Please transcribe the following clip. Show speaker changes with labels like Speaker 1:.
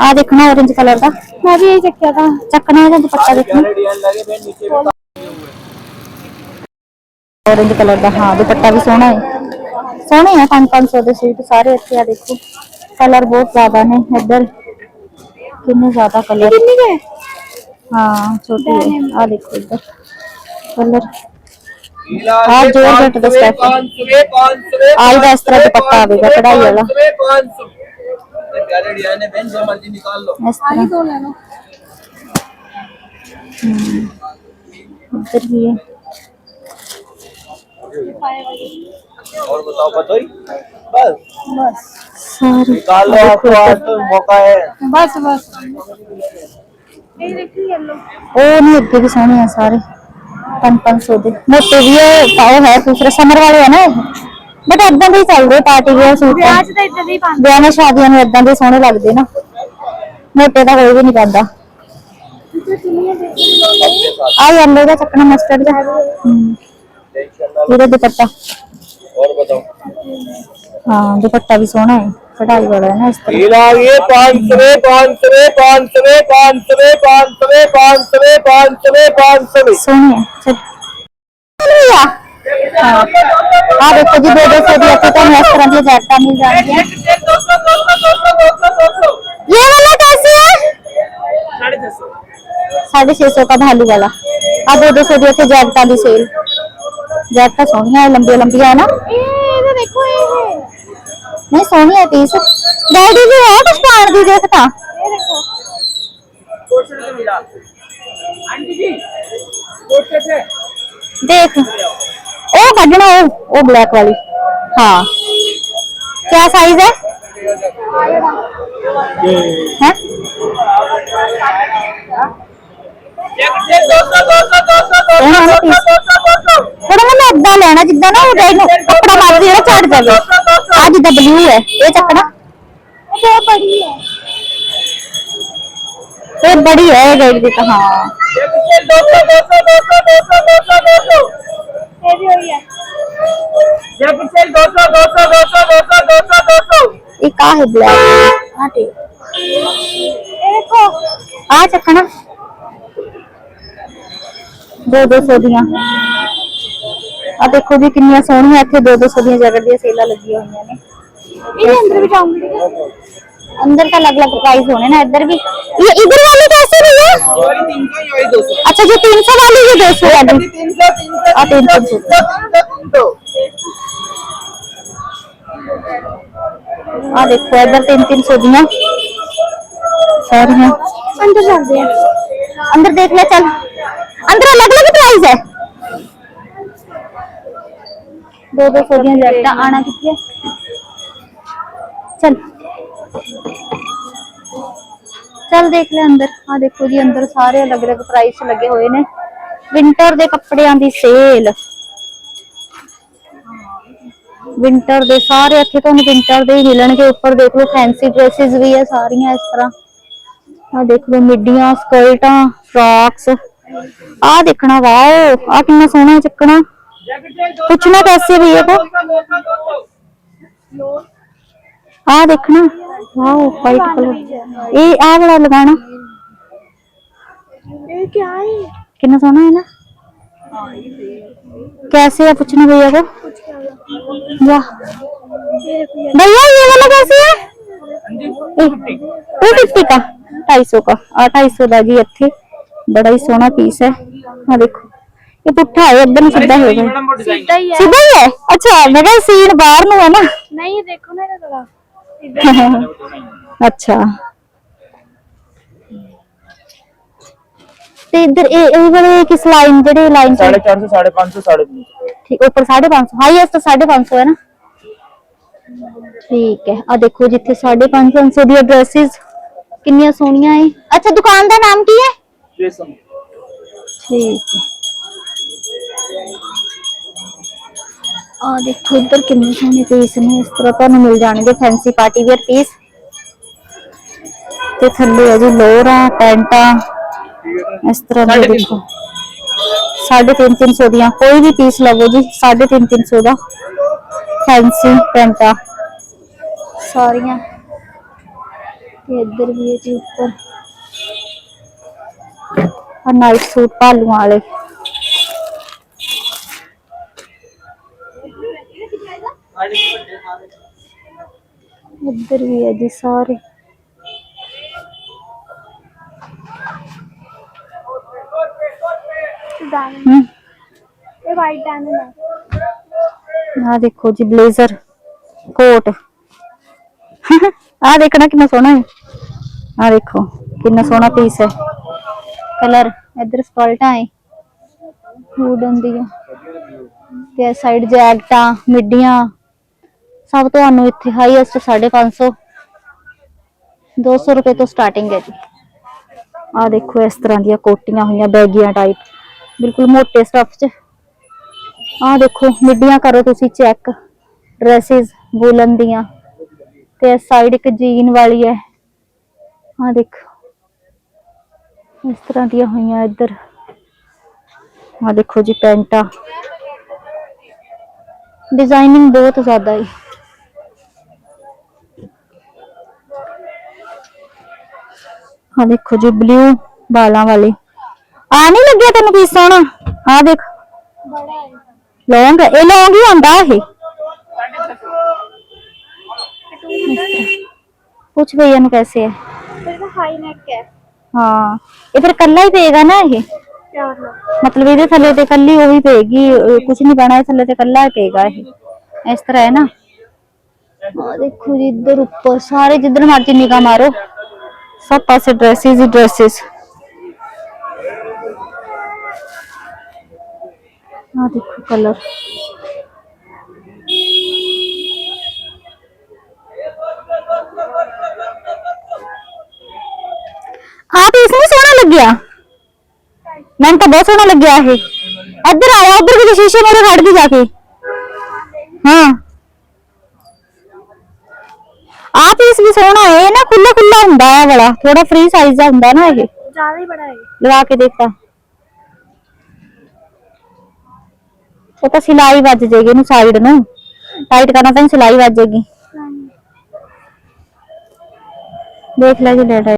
Speaker 1: आ देखना orange colour का। मैं भी यही चक्या था। चकना है दुपट्टा देखना। ऑरेंज कलर का हाँ दुपट्टा भी सोना है। सोने हैं पाँच पाँच सौ सूट सारे अच्छे आ देखो। कलर बहुत ज़्यादा ने इधर। कितने ज़्यादा कलर हाँ छोटे आ देखो इधर। कलर आप ज़ोर से टच स्टेप आल का इस तरह दुपट्टा आवेगा कढ़ाई वाला।
Speaker 2: प्यारे डिज़ाइन है निकाल लो
Speaker 1: लो भी है।
Speaker 2: और बताओ बताओ बस।
Speaker 1: बस। सारे।
Speaker 2: निकाल लो तो मौका है।
Speaker 1: बस बस। ये देखिए ओ नहीं सोने सारे। 5 सौ दे मोटे भी है पाओ है दूसरे समर वाले है ना ਬਟ ਇਦਾਂ ਦੇ ਹੀ ਚੱਲਦੇ ਪਾਰਟੀ ਵੇਅਰ ਸੂਟ ਵਿਆਹ 'ਚ ਤਾਂ ਇਦਾਂ ਦੇ ਹੀ ਪਾਉਂਦੇ ਵਿਆਹ ਨਾਲ ਸ਼ਾਦੀਆਂ ਨੂੰ ਇਦਾਂ ਦੇ ਸੋਹਣੇ ਲੱਗਦੇ ਨਾ। ਮੋਟੇ ਦਾ ਕੋਈ ਵੀ ਨਹੀਂ ਕਰਦਾ ਆ ਯੈਲੋ ਦਾ ਚੱਕਣਾ ਮਸਟਰਡ ਦਾ। ਇਹਦਾ ਦੁਪੱਟਾ।
Speaker 2: और बताओ
Speaker 1: हाँ दुपट्टा भी सोना है कढ़ाई वाला है
Speaker 2: ना इस पाँच सौ पाँच सौ पाँच सौ पाँच सौ पाँच सौ पाँच सौ पाँच सौ पाँच सौ
Speaker 1: पाँच सवे हाँ देखो जी दो दो सौ भी अच्छी तो मैं तरह से जाता मिल जाएँगे ये वाला कैसे है साढ़े छह सौ का भालू वाला आप दो दो सौ भी अच्छे जैकटा की सेल जैकटा सोनिया लंबी लंबी है ना नहीं सोनी है पीस डैडी भी है कुछ पार दी देखता देख। ओ कटना ओ ओ ब्लैक वाली। हाँ। क्या साइज़ है? हैं? ਉਹਨਾਂ ਨੂੰ ਥੋੜਾ ਮੈਨੂੰ ਇਦਾਂ ਲੈਣਾ ਜਿੱਦਾਂ ਨਾ ਉਹ ਕੱਪੜਾ ਮਾਰ ਜਿਹੜਾ ਛੱਡ ਜਾਵੇ। ਆ ਜਿੱਦਾਂ ਬਲੂ ਹੈ ਇਹ ਚੱਕਣਾ ਬਹੁਤ ਬੜੀ ਹੈ ये बड़ी है रेट भी कहाँ दो सौ दो सौ दो सौ दो सौ दो सौ दो सौ ये भी हुई है
Speaker 2: ये पीछे दो सौ दो सौ दो सौ दो सौ दो सौ दो सौ
Speaker 1: ये कहाँ है ब्लैक
Speaker 3: हाँ ठीक देखो
Speaker 1: आ चक्कर ਦੋ ਦੋ ਸੌ ਦੀਆਂ ਆ ਦੇਖੋ ਜੀ ਕਿੰਨੀਆਂ ਸੋਹਣੀਆਂ ਇੱਥੇ ਦੋ ਦੋ ਸੌ ਦੀਆਂ ਜੈਕਟ ਦੀਆਂ ਸੇਲਾਂ ਲੱਗੀਆਂ ਹੋਈਆਂ ਨੇ ਇਹਦੇ ਅੰਦਰ ਵੀ ਜਾਉਂਗੀ अंदर का अलग अलग प्राइस होने ना इधर भी ये इधर वाली कैसे भैया अच्छा जो तीन सौ वाली ये दो सौ वाली आ तीन सौ आ देखो इधर तीन तीन सौ दिया सारियां अंदर चलते हैं अंदर देख ले चल ਅੰਦਰ ਅਲੱਗ-ਅਲੱਗ ਪ੍ਰਾਈਸ ਹੈ। ਦੋ ਦੋ ਸੌ ਦੀਆਂ ਜੈਕਟਾਂ ਆਣਾ ਕਿੱਥੇ ਚਲ। ਚਲ ਦੇਖ ਲੈ ਅੰਦਰ। ਆ ਦੇਖੋ ਜੀ, ਅੰਦਰ ਸਾਰੇ ਅਲੱਗ-ਅਲੱਗ ਪ੍ਰਾਈਸ ਲੱਗੇ ਹੋਏ ਨੇ। ਵਿੰਟਰ ਦੇ ਕੱਪੜਿਆਂ ਦੀ ਸੇਲ ਵਿੰਟਰ ਦੇ ਸਾਰੇ ਇੱਥੇ ਤੁਹਾਨੂੰ ਵਿੰਟਰ ਦੇ ਹੀ ਮਿਲਣਗੇ। ਉੱਪਰ ਦੇਖ ਲਓ ਫੈਂਸੀ ਡਰੈਸਸ ਵੀ ਹੈ ਸਾਰੀਆਂ ਇਸ ਤਰ੍ਹਾਂ। ਆ ਦੇਖ ਲਓ, ਮਿੱਡੀਆਂ ਸਕਰਟਾਂ ਫਰਾਕਸ ਆ देखना वाओ आ कितना सोना है चकना पूछना कैसे भैया को आ देखना वाओ वाइट कलर ये आ वाला लगाना
Speaker 3: ये
Speaker 1: सोना है ना कैसे है पूछना भैया को भैया ये वाला कैसे है ढाई सौ का ढाई सौ का जी इतने बड़ा ही सोना पीस है हाँ देखो ये पुट्ठा है एकदम सीधा हो गया
Speaker 3: सीधा ही है
Speaker 1: सीधा ही है अच्छा मैं कहा सीन बाहर नु है ना
Speaker 3: नहीं ये देखो ना इधर जरा
Speaker 1: ਅੱਛਾ ਤੇ ਇਧਰ ਇਹ ਇਹ ਵਾਲੇ ਕਿਸ ਲਾਈਨ ਜਿਹੜੇ ਲਾਈਨ
Speaker 2: साढ़े चार सौ साढ़े पाँच सौ साढ़े तीन सौ
Speaker 1: ਠੀਕ ਉੱਪਰ 550 ਹਾਈਐਸਟ 550 ਹੈ ਨਾ ਠੀਕ ਹੈ ਆ ਦੇਖੋ ਜਿੱਥੇ 550 ਦੀਆਂ ਡਰੈਸਸ ਕਿੰਨੀਆਂ ਸੋਹਣੀਆਂ ਹੈ ਅੱਛਾ ਦੁਕਾਨ ਦਾ ਨਾਮ ਕੀ ਹੈ
Speaker 2: सिचुएशन
Speaker 1: ठीक है और देखो इधर कितने सोने पीस ने इस तरह तो मिल जाएँगे फैंसी पार्टी वेयर पीस ਤੇ ਥੱਲੇ ਹੈ ਜੀ ਲੋਰਾ ਪੈਂਟਾਂ ਇਸ ਤਰ੍ਹਾਂ ਦੇ ਦੇਖੋ 350 ਦੀਆਂ ਕੋਈ ਵੀ ਪੀਸ ਲਵੋ ਜੀ 350 ਦਾ ਫੈਂਸੀ ਪੈਂਟਾਂ ਸਾਰੀਆਂ ਤੇ ਇੱਧਰ ਵੀ ਹੈ ਜੀ ਉੱਪਰ और नाइट
Speaker 3: सूट
Speaker 1: पालू
Speaker 3: वाले इधर भी है
Speaker 1: जी सारे देखो जी ब्लेजर कोट आ देखना कितना सोना है देखो कितना सोना पीस है ਕਲਰ, ਇੱਧਰ ਸਕਲਟਾਂ ਹੈ ਵੂਡਨ ਦੀਆਂ ਤੇ ਸਾਈਡ ਜੈਕਟਾਂ, ਮਿੱਡੀਆਂ। ਸਭ ਤੁਹਾਨੂੰ ਇੱਥੇ ਹਾਈਐਸਟ 550 200 ਰੁਪਏ ਤੋਂ ਸਟਾਰਟਿੰਗ ਹੈ ਜੀ। ਆ ਦੇਖੋ ਇਸ ਤਰ੍ਹਾਂ ਦੀਆਂ ਕੋਟੀਆਂ ਹੋਈਆਂ, ਬੈਗੀਆਂ ਟਾਈਪ ਬਿਲਕੁਲ ਮੋਟੇ ਸਟਫ 'ਚ। ਆਹ ਦੇਖੋ, ਮਿੱਡੀਆਂ ਕਰੋ ਤੁਸੀਂ ਚੈੱਕ ਡਰੈਸਿਸ ਵੂਲਨ ਦੀਆਂ। ਤੇ ਸਾਈਡ ਇੱਕ ਜੀਨ ਵਾਲੀ ਹੈ। ਆਹ ਦੇਖੋ। ਇਸ ਤਰ੍ਹਾਂ ਦੀਆਂ ਹੋਈਆਂ ਇੱਧਰ ਆਹ ਦੇਖੋ ਜੀ ਪੈਂਟਾ ਡਿਜ਼ਾਈਨਿੰਗ ਬਹੁਤ ਜ਼ਿਆਦਾ ਹੈ ਆਹ ਦੇਖੋ ਜੀ ਬਲੂ ਬਾਲਾਂ ਵਾਲੀ ਆ ਨਹੀਂ ਲੱਗਿਆ ਤੈਨੂੰ ਪੀਸ ਸੋਹਣਾ ਆਹ ਦੇਖ
Speaker 3: बड़ा है
Speaker 1: ਲੌਂਗ ਇਹ ਲੌਂਗ ਹੀ ਹੁੰਦਾ ਇਹ ਪੁੱਛ ਭਈਆ ਨੂੰ कैसे है
Speaker 3: फिर तो हाई नेक है
Speaker 1: हाँ। ये फिर ही पेगा ना
Speaker 3: ये? मतलब
Speaker 1: इधर थले ते कल्ली वो भी पेगी, कुछ नहीं बना है, थले ते ही पेगा ये। इस तरह है ना? देखो इधर ऊपर सारे जिधर मर्ज़ी निगाह मारो। सब पास ड्रेसेस ही ड्रेसेस हाँ देखो कलर। ਪਰਸ ਨਹੀਂ ਸੋਹਣਾ ਲੱਗਿਆ। ਮੈਨੂੰ ਤਾਂ ਬਹੁਤ ਸੋਹਣਾ ਲੱਗਿਆ ਇਹ। ਇੱਧਰ ਆਇਆ ਉੱਧਰ ਵੀ ਸ਼ੀਸ਼ੇ ਮੇਰੇ ਖੜ ਗਈ ਜਾ ਕੇ। ਹਾਂ। ਆ ਪੀਸ ਵੀ ਸੋਹਣਾ ਹੈ ਇਹ ਨਾ ਖੁੱਲਾ ਖੁੱਲਾ ਹੁੰਦਾ ਹੈ ਬੜਾ ਥੋੜਾ ਫ੍ਰੀ ਸਾਈਜ਼ ਦਾ ਹੁੰਦਾ ਨਾ ਇਹ।
Speaker 3: ਜ਼ਿਆਦਾ ਹੀ ਬੜਾ ਹੈ।
Speaker 1: ਲਗਾ ਕੇ ਦੇਖਤਾ ਉਹ ਤਾਂ ਸਿਲਾਈ ਵੱਜ ਜਾਏਗੀ ਇਹਨੂੰ ਸਾਈਡ ਨੂੰ। ਟਾਈਟ ਕਰਨਾ ਤਾਂ ਸਿਲਾਈ ਵੱਜ ਜਾਏਗੀ। ਦੇਖ ਲੈ ਜੀ ਲੈਟਰ